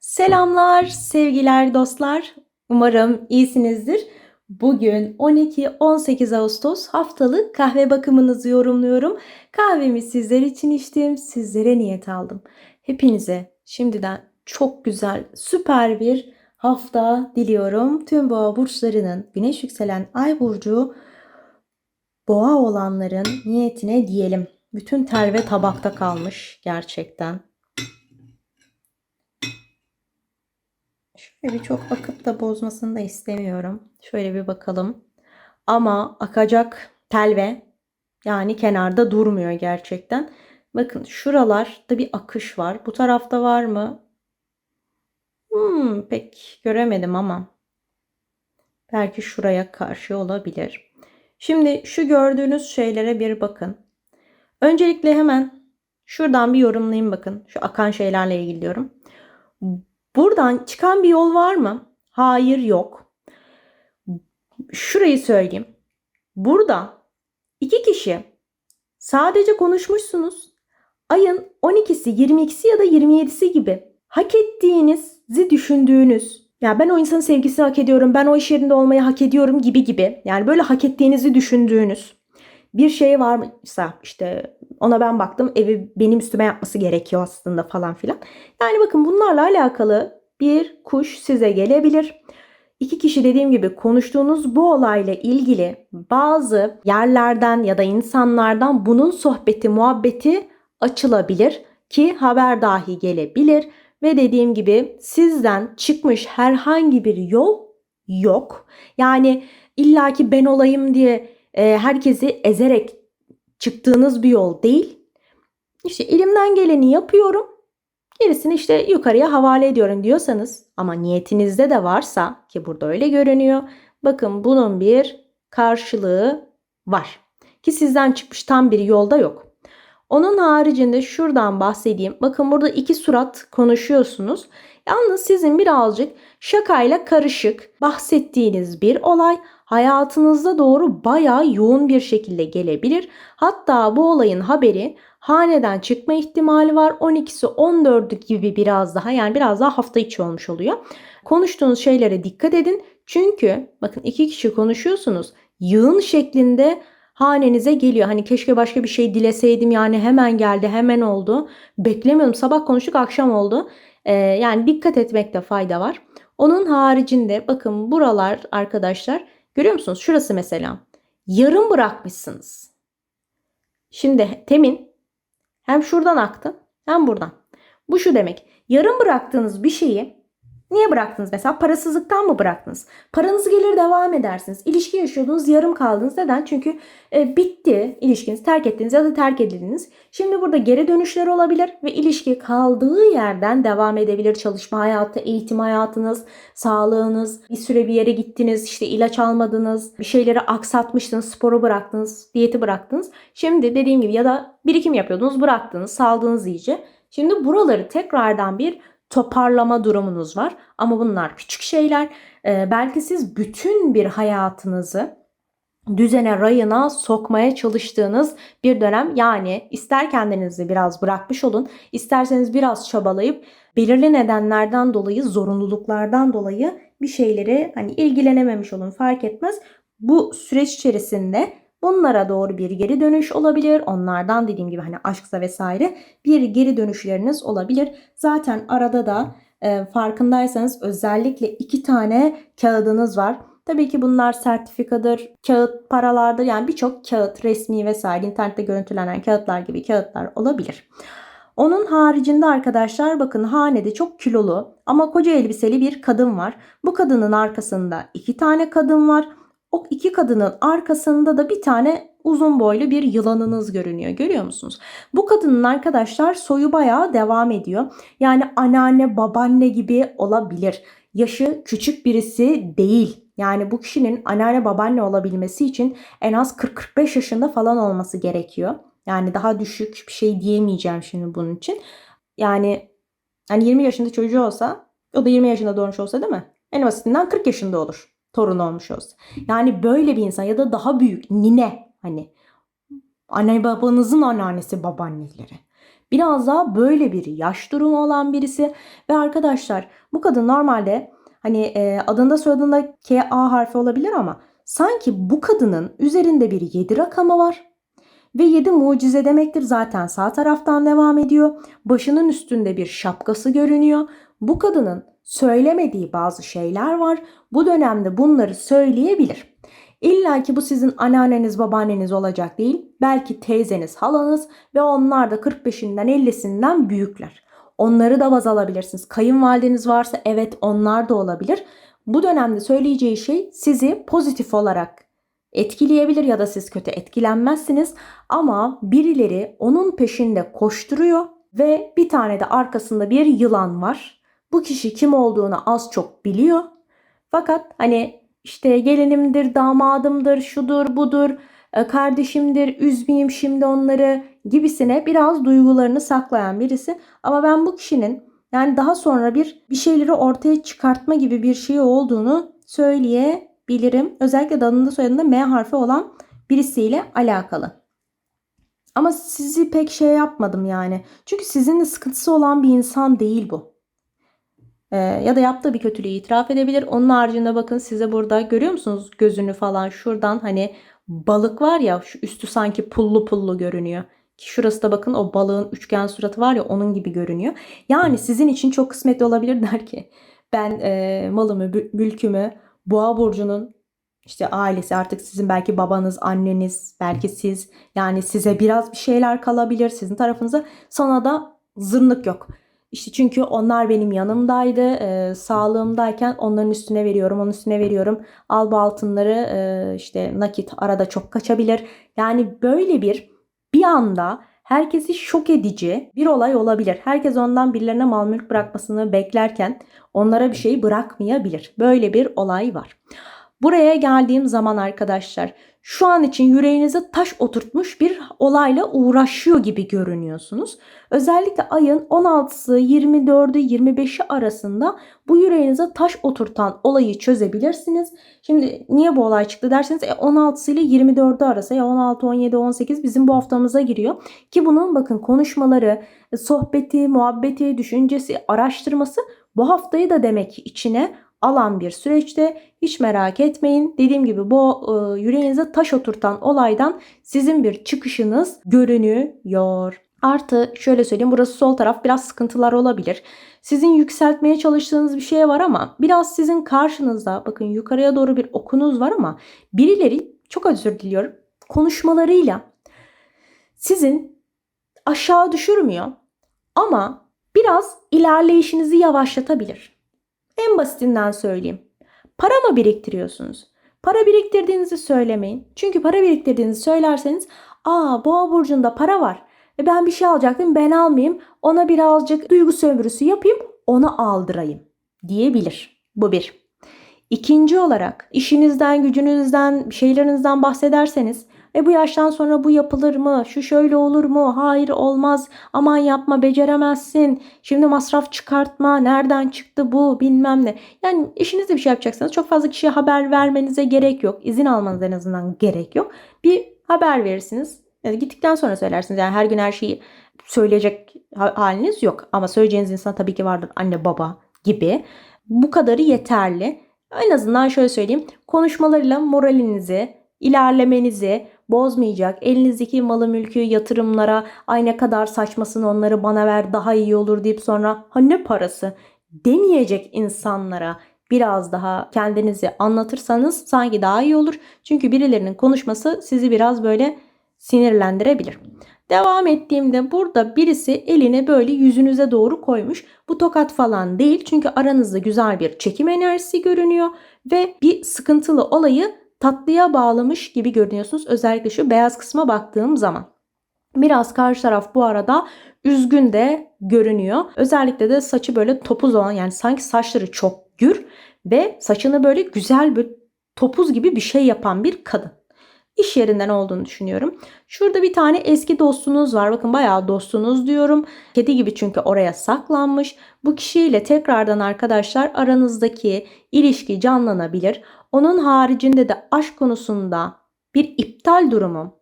Selamlar, sevgiler dostlar. Umarım iyisinizdir. Bugün 12-18 Ağustos haftalık kahve bakımınızı yorumluyorum. Kahvemi sizler için içtim, sizlere niyet aldım. Hepinize şimdiden çok güzel, süper bir hafta diliyorum. Tüm boğa burçlarının güneş yükselen ay burcu boğa olanların niyetine diyelim. Bütün tel ve tabakta kalmış gerçekten. Şöyle çok bakıp da bozmasını da istemiyorum. Şöyle bir bakalım. Ama akacak telve yani kenarda durmuyor gerçekten. Bakın şuralarda bir akış var. Bu tarafta var mı? Hmm, pek göremedim ama. Belki şuraya karşı olabilir. Şimdi şu gördüğünüz şeylere bir bakın. Öncelikle hemen şuradan bir yorumlayayım bakın. Şu akan şeylerle ilgili diyorum. Buradan çıkan bir yol var mı? Hayır yok. Şurayı söyleyeyim. Burada iki kişi sadece konuşmuşsunuz. Ayın 12'si, 22'si ya da 27'si gibi hak ettiğinizi düşündüğünüz ya ben o insanın sevgisini hak ediyorum, ben o iş yerinde olmayı hak ediyorum gibi gibi. Yani böyle hak ettiğinizi düşündüğünüz bir şey var mıysa işte ona ben baktım evi benim üstüme yapması gerekiyor aslında falan filan. Yani bakın bunlarla alakalı bir kuş size gelebilir. İki kişi dediğim gibi konuştuğunuz bu olayla ilgili bazı yerlerden ya da insanlardan bunun sohbeti, muhabbeti açılabilir ki haber dahi gelebilir ve dediğim gibi sizden çıkmış herhangi bir yol yok. Yani illaki ben olayım diye e, herkesi ezerek çıktığınız bir yol değil. İşte elimden geleni yapıyorum. Gerisini işte yukarıya havale ediyorum diyorsanız ama niyetinizde de varsa ki burada öyle görünüyor. Bakın bunun bir karşılığı var. Ki sizden çıkmış tam bir yolda yok. Onun haricinde şuradan bahsedeyim. Bakın burada iki surat konuşuyorsunuz. Yalnız sizin birazcık şakayla karışık bahsettiğiniz bir olay hayatınızda doğru bayağı yoğun bir şekilde gelebilir. Hatta bu olayın haberi haneden çıkma ihtimali var. 12'si 14'ü gibi biraz daha yani biraz daha hafta içi olmuş oluyor. Konuştuğunuz şeylere dikkat edin. Çünkü bakın iki kişi konuşuyorsunuz. Yığın şeklinde hanenize geliyor. Hani keşke başka bir şey dileseydim yani hemen geldi hemen oldu. Beklemiyorum sabah konuştuk akşam oldu. Ee, yani dikkat etmekte fayda var. Onun haricinde bakın buralar arkadaşlar görüyor musunuz? Şurası mesela yarım bırakmışsınız. Şimdi temin hem şuradan aktı hem buradan. Bu şu demek yarım bıraktığınız bir şeyi Niye bıraktınız mesela? Parasızlıktan mı bıraktınız? Paranız gelir devam edersiniz. İlişki yaşıyordunuz yarım kaldınız. Neden? Çünkü e, bitti ilişkiniz. Terk ettiniz ya da terk edildiniz. Şimdi burada geri dönüşler olabilir ve ilişki kaldığı yerden devam edebilir. Çalışma hayatı, eğitim hayatınız, sağlığınız, bir süre bir yere gittiniz, işte ilaç almadınız, bir şeyleri aksatmıştınız, sporu bıraktınız, diyeti bıraktınız. Şimdi dediğim gibi ya da birikim yapıyordunuz, bıraktınız, saldınız iyice. Şimdi buraları tekrardan bir toparlama durumunuz var. Ama bunlar küçük şeyler. Ee, belki siz bütün bir hayatınızı düzene rayına sokmaya çalıştığınız bir dönem. Yani ister kendinizi biraz bırakmış olun, isterseniz biraz çabalayıp belirli nedenlerden dolayı, zorunluluklardan dolayı bir şeyleri hani ilgilenememiş olun fark etmez. Bu süreç içerisinde Bunlara doğru bir geri dönüş olabilir. Onlardan dediğim gibi hani aşksa vesaire bir geri dönüşleriniz olabilir. Zaten arada da e, farkındaysanız özellikle iki tane kağıdınız var. Tabii ki bunlar sertifikadır, kağıt paralardır. Yani birçok kağıt, resmi vesaire internette görüntülenen kağıtlar gibi kağıtlar olabilir. Onun haricinde arkadaşlar bakın hanede çok kilolu ama koca elbiseli bir kadın var. Bu kadının arkasında iki tane kadın var. O iki kadının arkasında da bir tane uzun boylu bir yılanınız görünüyor. Görüyor musunuz? Bu kadının arkadaşlar soyu bayağı devam ediyor. Yani anneanne, babaanne gibi olabilir. Yaşı küçük birisi değil. Yani bu kişinin anneanne, babaanne olabilmesi için en az 40-45 yaşında falan olması gerekiyor. Yani daha düşük bir şey diyemeyeceğim şimdi bunun için. Yani hani 20 yaşında çocuğu olsa o da 20 yaşında doğmuş olsa değil mi? En basitinden 40 yaşında olur torun olmuş olsa. Yani böyle bir insan ya da daha büyük nine hani anne babanızın anneannesi babaanneleri. Biraz daha böyle bir yaş durumu olan birisi ve arkadaşlar bu kadın normalde hani e, adında soyadında K A harfi olabilir ama sanki bu kadının üzerinde bir 7 rakamı var. Ve 7 mucize demektir zaten sağ taraftan devam ediyor. Başının üstünde bir şapkası görünüyor. Bu kadının söylemediği bazı şeyler var. Bu dönemde bunları söyleyebilir. İlla ki bu sizin anneanneniz babaanneniz olacak değil. Belki teyzeniz halanız ve onlar da 45'inden 50'sinden büyükler. Onları da baz alabilirsiniz. Kayınvalideniz varsa evet onlar da olabilir. Bu dönemde söyleyeceği şey sizi pozitif olarak etkileyebilir ya da siz kötü etkilenmezsiniz. Ama birileri onun peşinde koşturuyor ve bir tane de arkasında bir yılan var. Bu kişi kim olduğunu az çok biliyor. Fakat hani işte gelinimdir, damadımdır, şudur, budur, e, kardeşimdir, üzmeyeyim şimdi onları gibisine biraz duygularını saklayan birisi. Ama ben bu kişinin yani daha sonra bir bir şeyleri ortaya çıkartma gibi bir şey olduğunu söyleyebilirim. Özellikle adında soyadında M harfi olan birisiyle alakalı. Ama sizi pek şey yapmadım yani. Çünkü sizinle sıkıntısı olan bir insan değil bu. Ee, ya da yaptığı bir kötülüğü itiraf edebilir. Onun haricinde bakın size burada görüyor musunuz gözünü falan şuradan hani balık var ya şu üstü sanki pullu pullu görünüyor. Ki şurası da bakın o balığın üçgen suratı var ya onun gibi görünüyor. Yani sizin için çok kısmetli olabilir der ki ben e, malımı, mülkümü Boğa burcunun işte ailesi artık sizin belki babanız, anneniz, belki siz yani size biraz bir şeyler kalabilir sizin tarafınıza. Sana da zırnık yok. İşte çünkü onlar benim yanımdaydı. E, sağlığımdayken onların üstüne veriyorum, onun üstüne veriyorum. Al bu altınları e, işte nakit arada çok kaçabilir. Yani böyle bir bir anda herkesi şok edici bir olay olabilir. Herkes ondan birilerine mal mülk bırakmasını beklerken onlara bir şey bırakmayabilir. Böyle bir olay var. Buraya geldiğim zaman arkadaşlar şu an için yüreğinize taş oturtmuş bir olayla uğraşıyor gibi görünüyorsunuz. Özellikle ayın 16'sı, 24'ü, 25'i arasında bu yüreğinize taş oturtan olayı çözebilirsiniz. Şimdi niye bu olay çıktı derseniz e, 16'sı ile 24'ü arası ya 16, 17, 18 bizim bu haftamıza giriyor. Ki bunun bakın konuşmaları, sohbeti, muhabbeti, düşüncesi, araştırması bu haftayı da demek içine alan bir süreçte hiç merak etmeyin. Dediğim gibi bu e, yüreğinize taş oturtan olaydan sizin bir çıkışınız görünüyor. Artı şöyle söyleyeyim burası sol taraf biraz sıkıntılar olabilir. Sizin yükseltmeye çalıştığınız bir şey var ama biraz sizin karşınızda bakın yukarıya doğru bir okunuz var ama birileri çok özür diliyorum konuşmalarıyla sizin aşağı düşürmüyor ama biraz ilerleyişinizi yavaşlatabilir. En basitinden söyleyeyim. Para mı biriktiriyorsunuz? Para biriktirdiğinizi söylemeyin. Çünkü para biriktirdiğinizi söylerseniz aa boğa burcunda para var. E ben bir şey alacaktım ben almayayım. Ona birazcık duygu sömürüsü yapayım onu aldırayım diyebilir. Bu bir. İkinci olarak işinizden, gücünüzden, şeylerinizden bahsederseniz e bu yaştan sonra bu yapılır mı? Şu şöyle olur mu? Hayır olmaz. Aman yapma beceremezsin. Şimdi masraf çıkartma. Nereden çıktı bu? Bilmem ne. Yani işinizde bir şey yapacaksanız çok fazla kişiye haber vermenize gerek yok. İzin almanız en azından gerek yok. Bir haber verirsiniz. Yani gittikten sonra söylersiniz. Yani her gün her şeyi söyleyecek haliniz yok. Ama söyleyeceğiniz insan tabii ki vardır. Anne baba gibi. Bu kadarı yeterli. En azından şöyle söyleyeyim. Konuşmalarıyla moralinizi, ilerlemenizi, bozmayacak. Elinizdeki malı mülkü yatırımlara ay ne kadar saçmasın onları bana ver daha iyi olur deyip sonra ha ne parası demeyecek insanlara biraz daha kendinizi anlatırsanız sanki daha iyi olur. Çünkü birilerinin konuşması sizi biraz böyle sinirlendirebilir. Devam ettiğimde burada birisi elini böyle yüzünüze doğru koymuş. Bu tokat falan değil çünkü aranızda güzel bir çekim enerjisi görünüyor ve bir sıkıntılı olayı tatlıya bağlamış gibi görünüyorsunuz. Özellikle şu beyaz kısma baktığım zaman. Biraz karşı taraf bu arada üzgün de görünüyor. Özellikle de saçı böyle topuz olan yani sanki saçları çok gür ve saçını böyle güzel bir topuz gibi bir şey yapan bir kadın. İş yerinden olduğunu düşünüyorum. Şurada bir tane eski dostunuz var. Bakın bayağı dostunuz diyorum. Kedi gibi çünkü oraya saklanmış. Bu kişiyle tekrardan arkadaşlar aranızdaki ilişki canlanabilir. Onun haricinde de aşk konusunda bir iptal durumu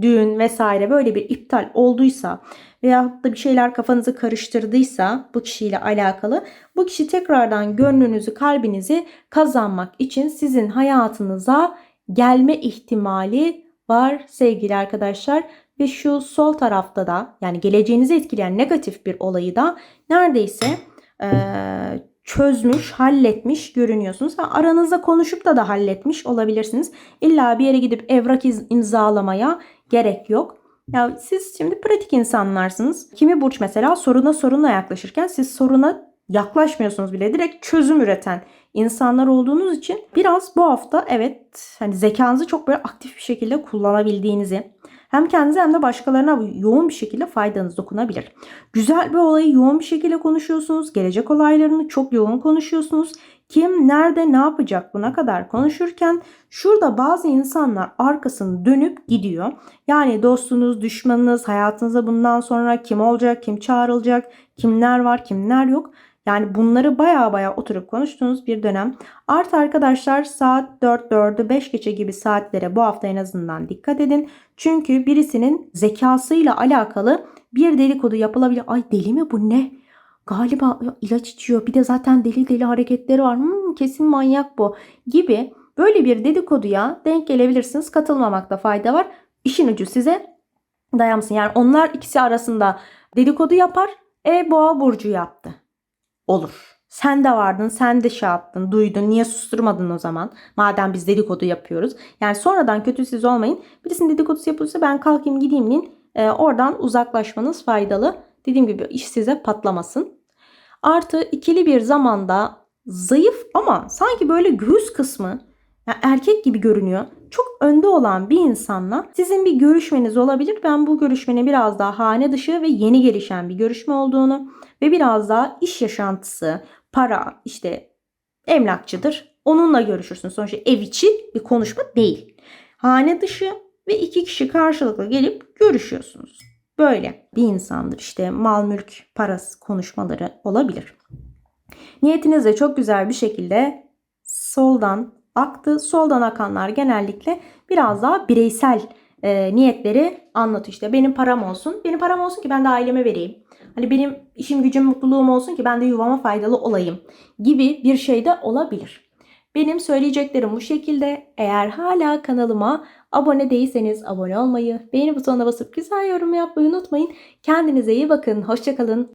düğün vesaire böyle bir iptal olduysa veya da bir şeyler kafanızı karıştırdıysa bu kişiyle alakalı bu kişi tekrardan gönlünüzü kalbinizi kazanmak için sizin hayatınıza gelme ihtimali var sevgili arkadaşlar. Ve şu sol tarafta da yani geleceğinizi etkileyen negatif bir olayı da neredeyse eee, çözmüş, halletmiş görünüyorsunuz. Ha, aranızda konuşup da da halletmiş olabilirsiniz. İlla bir yere gidip evrak imzalamaya gerek yok. Ya siz şimdi pratik insanlarsınız. Kimi burç mesela soruna sorunla yaklaşırken siz soruna yaklaşmıyorsunuz bile. Direkt çözüm üreten insanlar olduğunuz için biraz bu hafta evet hani zekanızı çok böyle aktif bir şekilde kullanabildiğinizi hem kendinize hem de başkalarına yoğun bir şekilde faydanız dokunabilir. Güzel bir olayı yoğun bir şekilde konuşuyorsunuz. Gelecek olaylarını çok yoğun konuşuyorsunuz. Kim nerede ne yapacak buna kadar konuşurken şurada bazı insanlar arkasını dönüp gidiyor. Yani dostunuz, düşmanınız, hayatınızda bundan sonra kim olacak, kim çağrılacak, kimler var, kimler yok. Yani bunları baya baya oturup konuştuğunuz bir dönem. Artı arkadaşlar saat 4, 4'ü 5 geçe gibi saatlere bu hafta en azından dikkat edin. Çünkü birisinin zekasıyla alakalı bir dedikodu yapılabilir. Ay deli mi bu ne? Galiba ilaç içiyor. Bir de zaten deli deli hareketleri var. Hmm, kesin manyak bu gibi böyle bir dedikoduya denk gelebilirsiniz. Katılmamakta fayda var. İşin ucu size dayansın. Yani onlar ikisi arasında dedikodu yapar. E boğa burcu yaptı. Olur. Sen de vardın, sen de şey yaptın, duydun. Niye susturmadın o zaman? Madem biz dedikodu yapıyoruz. Yani sonradan kötü siz olmayın. Birisinin dedikodusu yapılırsa ben kalkayım gideyim deyin. Ee, oradan uzaklaşmanız faydalı. Dediğim gibi iş size patlamasın. Artı ikili bir zamanda zayıf ama sanki böyle göğüs kısmı yani erkek gibi görünüyor. Çok önde olan bir insanla sizin bir görüşmeniz olabilir. Ben bu görüşmenin biraz daha hane dışı ve yeni gelişen bir görüşme olduğunu ve biraz daha iş yaşantısı, para, işte emlakçıdır. Onunla görüşürsünüz. Sonuçta ev içi bir konuşma değil. Hane dışı ve iki kişi karşılıklı gelip görüşüyorsunuz. Böyle bir insandır. İşte mal mülk parası konuşmaları olabilir. Niyetiniz de çok güzel bir şekilde soldan aktı. Soldan akanlar genellikle biraz daha bireysel e, niyetleri anlatıyor. İşte benim param olsun. Benim param olsun ki ben de aileme vereyim. Hani benim işim gücüm mutluluğum olsun ki ben de yuvama faydalı olayım gibi bir şey de olabilir. Benim söyleyeceklerim bu şekilde. Eğer hala kanalıma abone değilseniz abone olmayı, beğeni butonuna basıp güzel yorum yapmayı unutmayın. Kendinize iyi bakın. Hoşçakalın.